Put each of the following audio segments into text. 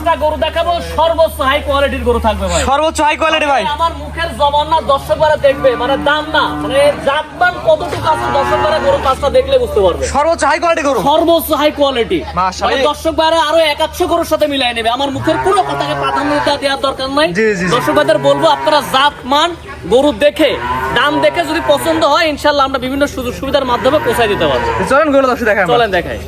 পাঁচটা গরু দেখাবো সর্বোচ্চ হাই কোয়ালিটির গরু থাকবে ভাই। সর্বোচ্চ হাই কোয়ালিটি ভাই। আমার মুখের জবান না দর্শকরা দেখবে মানে দাম না মানে জাতমান কতটুকু আছে দর্শকরা গরু পাঁচটা দেখলে বুঝতে পারবে। সর্বোচ্চ হাই কোয়ালিটি গরু। সর্বোচ্চ হাই কোয়ালিটি মাশাআল্লাহ। মানে ভাইরা আরও একাচ্ছ গরুর সাথে মিলাই নেবে। আমার মুখের কোনো কথাকে প্রাধান্য দেওয়ার দরকার নাই। বলব আপনারা জাত মান গরু দেখে দাম দেখে যদি পছন্দ হয় ইনশাল্লাহ আমরা বিভিন্ন সুযোগ সুবিধার মাধ্যমে পৌঁছায় দিতে পারব। চলেন গরু দর্শক দেখাই চলেন দেখাই।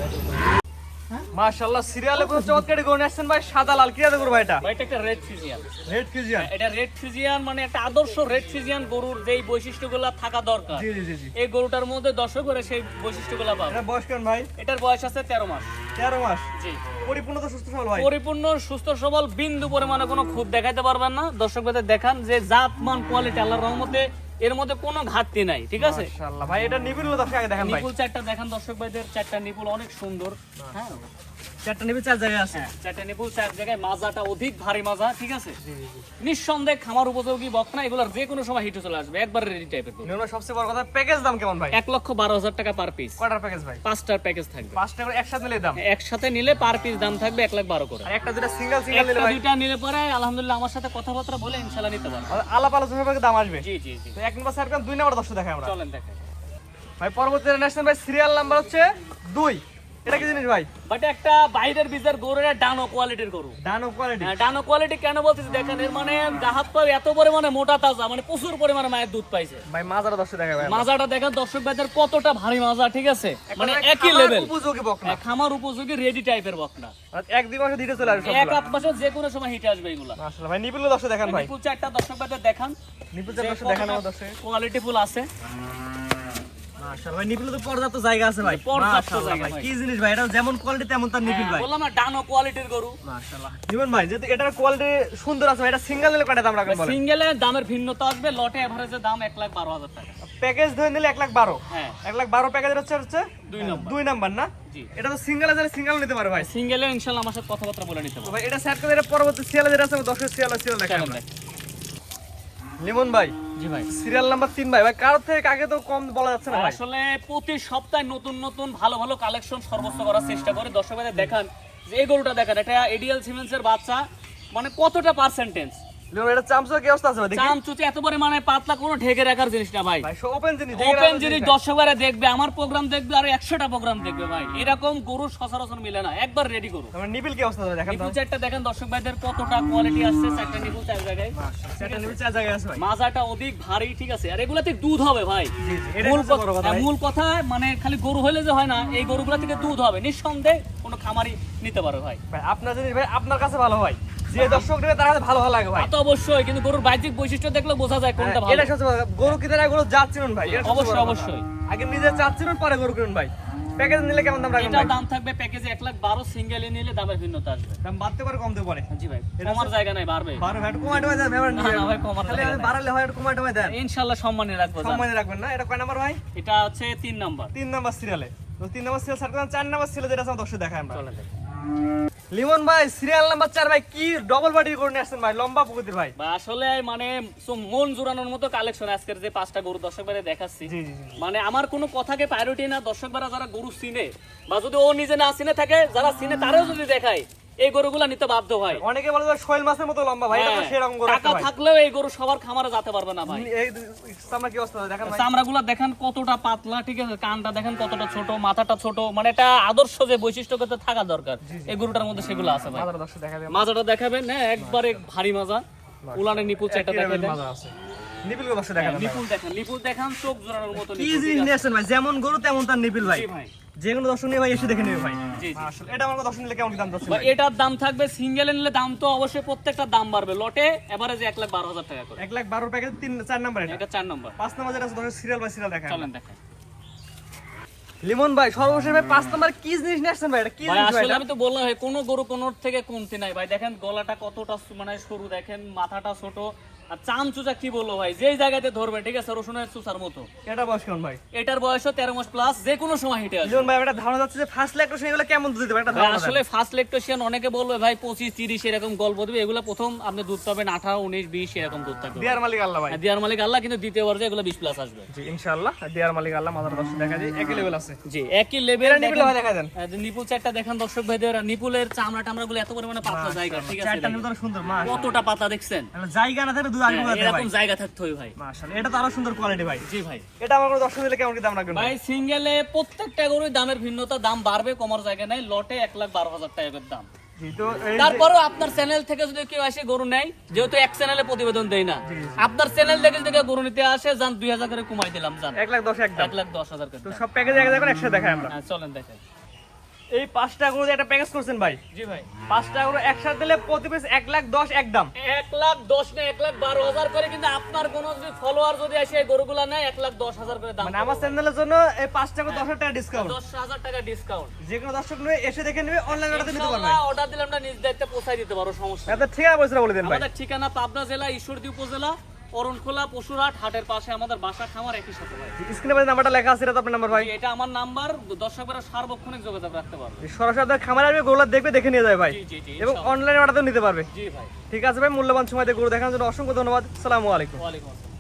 মাশাআল্লাহ সিরিয়ালে কোনো চমৎকার গরু আসছেন ভাই সাদা লাল। কি জাতের গরু ভাই এটা? ভাই এটা একটা রেড ফিজিয়ান রেড ফিজিয়ান এটা রেড ফিজিয়ান মানে একটা আদর্শ রেড ফিজিয়ান গরুর যেই বৈশিষ্ট্যগুলো থাকা দরকার। জি জি জি এই গরুটার মধ্যে দর্শক করে সেই বৈশিষ্ট্যগুলো পাবে। এটা বয়স কেমন ভাই? এটার বয়স আছে তেরো মাস। তেরো মাস? জি। পরিপূর্ণ তো সুস্থ সবল ভাই? পরিপূর্ণ সুস্থ সবল বিন্দু পরিমাণে কোনো খুঁত দেখাইতে পারবেন না। দর্শক ভাইদের দেখান যে জাত মান কোয়ালিটি আল্লাহর রহমতে এর মধ্যে কোনো ঘাটতি নাই ঠিক আছে? মাশাআল্লাহ ভাই এটা নিবিল দর্শক আগে দেখেন ভাই। নিপুল চারটা দেখান দর্শক ভাইদের চারটা নিপুল অনেক সুন্দর। হ্যাঁ। চারটা নিবিল চার জায়গায় আছে। হ্যাঁ চারটা চার জায়গায় মাজাটা অধিক ভারী মাজা ঠিক আছে? নিঃসন্দেহে খামার উপযোগী বকনা এগুলোর যে কোনো সময় হিটে চলে আসবে একবার রেডি টাইপের সবচেয়ে বড় কথা প্যাকেজ দাম কেমন ভাই? এক লক্ষ বারো হাজার টাকা পার পিস কয়টার প্যাকেজ ভাই? পাঁচটার প্যাকেজ থাকবে। পাঁচটা করে একসাথে নিলে দাম? একসাথে নিলে পার পিস দাম থাকবে এক লাখ বারো করে। একটা যেটা সিঙ্গেল সিঙ্গেল নিলে ভাই। দুইটা নিলে পরে আলহামদুলিল্লাহ আমার সাথে কথাবার্তা বলে ইনশাল্লাহ নিতে পারব। আলাপ আলোচনা করে দাম আসবে। জি জি জি। তো এক নম্বর দুই নম্বর দর্শক দেখাই আমরা। চলেন দেখাই। ভাই পরবর্তী ন্যাশনাল ভাই সিরিয়াল নাম্বার হচ্ছে দুই। এটা কি জিনিস ভাই? বাট একটা বাইরের বীজের গরুর ডানো কোয়ালিটির গরু। ডানো কোয়ালিটি হ্যাঁ, ডানো কোয়ালিটি কেন বলতেছি দেখেন এর মানে গাহাত পা এত পরিমাণে মোটা তাজা মানে প্রচুর পরিমাণে মায়ের দুধ পাইছে। ভাই দর্শক ভাই। মাজাটা দেখেন দর্শক ভাইদের কতটা ভারী মাজা ঠিক আছে? মানে একই লেভেল উপযোগী বকনা। খামার উপযোগী রেডি টাইপের বকনা। আর এক দুই মাসে দিতে চলে আসবে এক আধ মাসে যে কোনো সময় হিটে আসবে এগুলা। মাশাআল্লাহ ভাই নিপিল দর্শক দেখান ভাই। নিপুল চারটা দর্শক ভাইদের দেখান। নিপিল চার দর্শক দেখান আমার দর্শক। কোয়ালিটি ফুল আছে। ভাই নিপিল তো পর্যাপ্ত জায়গা আছে ভাই। পর্যাপ্ত জায়গা ভাই ভাই। কি জিনিস ভাই এটা যেমন কোয়ালিটি তেমন তার নিপিল ভাই। বললাম না ডানো কোয়ালিটির গরু। মাশাআল্লাহ। জীবন ভাই যেহেতু এটার কোয়ালিটি সুন্দর আছে ভাই এটা সিঙ্গেল নিলে কয়টা দাম রাখবেন বলেন? সিঙ্গেলে দামের ভিন্নতা আসবে লটে এভারেজে দাম এক লাখ বারো হাজার টাকা। প্যাকেজ ধরে নিলে লাখ হ্যাঁ। লাখ হচ্ছে হচ্ছে দুই নম্বর দুই নাম্বার না? এটা তো সিঙ্গেল আছে সিঙ্গেল নিতে পারে ভাই। সিঙ্গেলে ইনশাল্লাহ আমার সাথে কথাবার্তা বলে নিতে ভাই এটা সেট করে এটা পরবর্তী যেটা আছে। লিমন ভাই। জি ভাই। সিরিয়াল নাম্বার তিন ভাই। ভাই কার থেকে কাকে তো কম বলা যাচ্ছে না আসলে প্রতি সপ্তাহে নতুন নতুন ভালো ভালো কালেকশন সর্বোচ্চ করার চেষ্টা করে। দর্শকদের দেখান যে এই গরুটা দেখেন এটা এডিএল সিমেন্সের বাচ্চা। মানে কতটা পার্সেন্টেজ এটা চামচের কি অবস্থা আছে দেখি। চাম চুচে এত পরিমাণে পাতলা কোনো ঢেকে রাখার জিনিস না ভাই ভাই ওপেন জিনিস ওপেন জিনিস দর্শকরা দেখবে আমার প্রোগ্রাম দেখবে আর একশোটা প্রোগ্রাম দেখবে ভাই। এরকম গরু সচরাচর মিলে না একবার রেডি করু আমার নিপিল কি অবস্থা দেখেন তো। চারটা দেখেন দর্শক ভাইদের কতটা কোয়ালিটি আসছে চারটা নিপুল চার জায়গায়। সেটা নিপিল চার জায়গায় আছে ভাই। মাজাটা অধিক ভারী ঠিক আছে? আর এগুলাতে দুধ হবে মূল কথা ভাই। মূল কথা মানে খালি গরু হলে যে হয় না এই গরুগুলা থেকে দুধ হবে। নিঃসন্দেহে কোনো খামারি নিতে পারো ভাই। ভাই আপনার জিনিস ভাই আপনার কাছে ভালো হয় যে দর্শক নেবে তার ভালো ভালো লাগে ভাই। তো অবশ্যই কিন্তু গরুর বাহ্যিক বৈশিষ্ট্য দেখলে বোঝা যায় কোনটা হ্যাঁ, ভালো। এটা সবচেয়ে গরু কিনে না গরু চিনুন ভাই অবশ্যই, অবশ্যই। আগে নিজে চিনুন পরে গরু কিনুন ভাই। প্যাকেজ নিলে কেমন দাম রাখবেন এটা দাম থাকবে প্যাকেজে এক লাখ বারো সিঙ্গেলে নিলে দামের ভিন্নতা আসবে। দাম বাড়তে পারে কমতে পারে। জি ভাই কমার জায়গা নাই বাড়বে। ভাই এবার না, ভাই, আমি বাড়ালে হয় কমাইতে ভাই দেন। ইনশাল্লাহ সম্মানে রাখব। সম্মানে রাখবেন না এটা কয় নাম্বার ভাই? এটা হচ্ছে তিন নাম্বার। তিন নাম্বার সিরিয়ালে তো তিন নাম্বার সিরিয়াল সার্কেল চার নাম্বার সিরিয়াল যেটা আছে দর্শক দেখায় আমরা। চলে দেখো। লিমন ভাই সিরিয়াল নাম্বার চার ভাই কি ডবল বাড়ি করে নিয়ে আসছেন ভাই? লম্বা প্রকৃতির ভাই। আসলে মানে মন জোরানোর মতো কালেকশন আজকের যে পাঁচটা গরু দর্শক বারে দেখাচ্ছি মানে আমার কোনো কথাকে প্রায়োরিটি না দর্শক বারা যারা গরু চিনে বা যদি ও নিজে না চিনে থাকে যারা চিনে তারাও যদি দেখায় এই গরুগুলা নিতে বাধ্য হয়। অনেকে বলে যে শৈল মাছের মতো লম্বা ভাই এটা তো হ্যাঁ, সেরকম গরু টাকা থাকলেও এই গরু সবার খামারে যেতে পারবে না ভাই। এই সামনে কি অবস্থা দেখেন ভাই। চামড়াগুলা দেখেন কতটা পাতলা ঠিক আছে? কানটা দেখেন কতটা ছোট মাথাটা ছোট মানে এটা আদর্শ যে বৈশিষ্ট্য করতে থাকা দরকার। এই গরুটার মধ্যে সেগুলো আছে ভাই। মাদার দর্শক দেখা মাজাটা দেখাবেন হ্যাঁ একবারে ভারী মাজা। উলানের নিপুল একটা দেখাবেন। মাদার আছে। নিপিল গো দর্শক দেখা দেবে নিপুল দেখান নিপুল দেখান চোখ জোড়ানোর মতো কি জিনিস ভাই? যেমন গরু তেমন তার নিপিল ভাই। যে কোনো দর্শক নিয়ে ভাই এসে দেখে নেবে ভাই। আসলে এটা আমার দর্শক নিলে কেমন দাম ভাই? এটার দাম থাকবে সিঙ্গেলে নিলে দাম তো অবশ্যই প্রত্যেকটা দাম বাড়বে। লটে এভারেজ এক লাখ বারো হাজার টাকা করে। এক লাখ বারো প্যাকেজ তিন চার নাম্বার এটা? চার নম্বর। পাঁচ নাম্বার যেটা আছে সিরিয়াল বাই সিরিয়াল দেখা চলেন দেখেন। লিমন ভাই সর্বশেষ ভাই পাঁচ নাম্বার কি জিনিস নিয়ে আসছেন ভাই? এটা কি জিনিস ভাই আমি তো বললাম ভাই, কোনো গরু কোনোর থেকে কমতি নাই। ভাই দেখেন গলাটা কতটা মানে সরু দেখেন মাথাটা ছোট। আর চাম চুচা কি বলব ভাই? যেই জায়গাতে ধরবে ঠিক আছে? রসুনের চুচার মতো। এটা বয়স কেমন ভাই? এটার বয়সও তেরো মাস প্লাস যে কোনো সময় হিটে আসবে। ভাই একটা ধারণা যাচ্ছে যে ফার্স্ট ল্যাকটেশন এগুলো কেমন দুধ দিতে পারে? একটা আসলে ফার্স্ট লেকটেশন অনেকে বলবে ভাই পঁচিশ তিরিশ এরকম গল্প দিবে। এগুলো প্রথম আপনি দুধ পাবেন আঠারো উনিশ বিশ এরকম দুধ থাকবে। দিয়ার মালিক আল্লাহ ভাই। দিয়ার মালিক আল্লাহ কিন্তু দ্বিতীয় পর্যায়ে এগুলো বিশ প্লাস আসবে। জি ইনশাআল্লাহ। দিয়ার মালিক আল্লাহ মাদার দর্শক দেখা যায় একই লেভেল আছে। জি একই লেভেল নিপিল ভাই দেখা দেন। নিপুল চারটা দেখেন দর্শক ভাইদের। নিপুলের চামড়া টামড়া গুলো এত পরিমাণে পাতলা জায়গা ঠিক আছে চারটা সুন্দর মা কতটা পাতা দেখছেন? জায়গা না দুধ আসবে কোথা থেকে ভাই। এরকম জায়গা থাকতে হবে ভাই। মাশাআল্লাহ এটা তো আরও সুন্দর কোয়ালিটি ভাই। জি ভাই। এটা আমার কোনো দর্শক দিলে কেমন কি দাম রাখবেন ভাই? ভাই সিঙ্গেলে প্রত্যেকটা গরুর দামের ভিন্নতা দাম বাড়বে কমার জায়গা নাই লটে এক লাখ বারো হাজার টাকা করে দাম। তারপরেও আপনার চ্যানেল থেকে যদি কেউ আসে গরু নেয় যেহেতু এক চ্যানেলে প্রতিবেদন দেয় না আপনার চ্যানেল থেকে যদি কেউ গরু নিতে আসে যান দুই হাজার করে কমাই দিলাম যান। এক লাখ দশ এক লাখ। দশ হাজার করে সব প্যাকেজ এক করে একসাথে দেখাই আমরা। হ্যাঁ, চলেন দেখেন এই পাঁচটা গরু দিয়ে একটা প্যাকেজ করছেন ভাই? জি ভাই। পাঁচটা গরু একসাথে দিলে প্রতি পিস এক লাখ দশ একদম এক লাখ দশ না এক লাখ বারো হাজার করে কিন্তু আপনার কোন যদি ফলোয়ার যদি আসে এই গরুগুলা নেয় এক লাখ দশ হাজার করে দাম মানে আমার চ্যানেলের জন্য এই পাঁচটা করে দশ টাকা ডিসকাউন্ট দশ হাজার টাকা ডিসকাউন্ট যে কোনো দর্শক নিয়ে এসে দেখে নেবে অনলাইন অর্ডার নিতে পারবে। অর্ডার দিলে আমরা নিজ দায়িত্বে পৌঁছাই দিতে পারো সমস্যা। আপনার ঠিকানা বলে দেন ভাই। ঠিকানা পাবনা জেলা ঈশ্বরদী উপজেলা অরণখোলা পশুরহাট হাটের পাশে আমাদের বাসা খামার একই সাথে ভাই। স্ক্রিনে নাম্বারটা লেখা আছে এটা আপনার নাম্বার ভাই। এটা আমার নাম্বার। দর্শকরা সার্বক্ষণিক যোগাযোগ রাখতে পারবে। সরাসরি আপনার খামারে আসবে গরুলা দেখবে দেখে নিয়ে যাবে ভাই। জি জি জি এবং অনলাইনে অর্ডার নিতে পারবে। জি ভাই। ঠিক আছে ভাই মূল্যবান সময় দিয়ে গরু দেখানোর জন্য অসংখ্য ধন্যবাদ। আসসালামু আলাইকুম। ওয়ালাইকুম আসসালাম।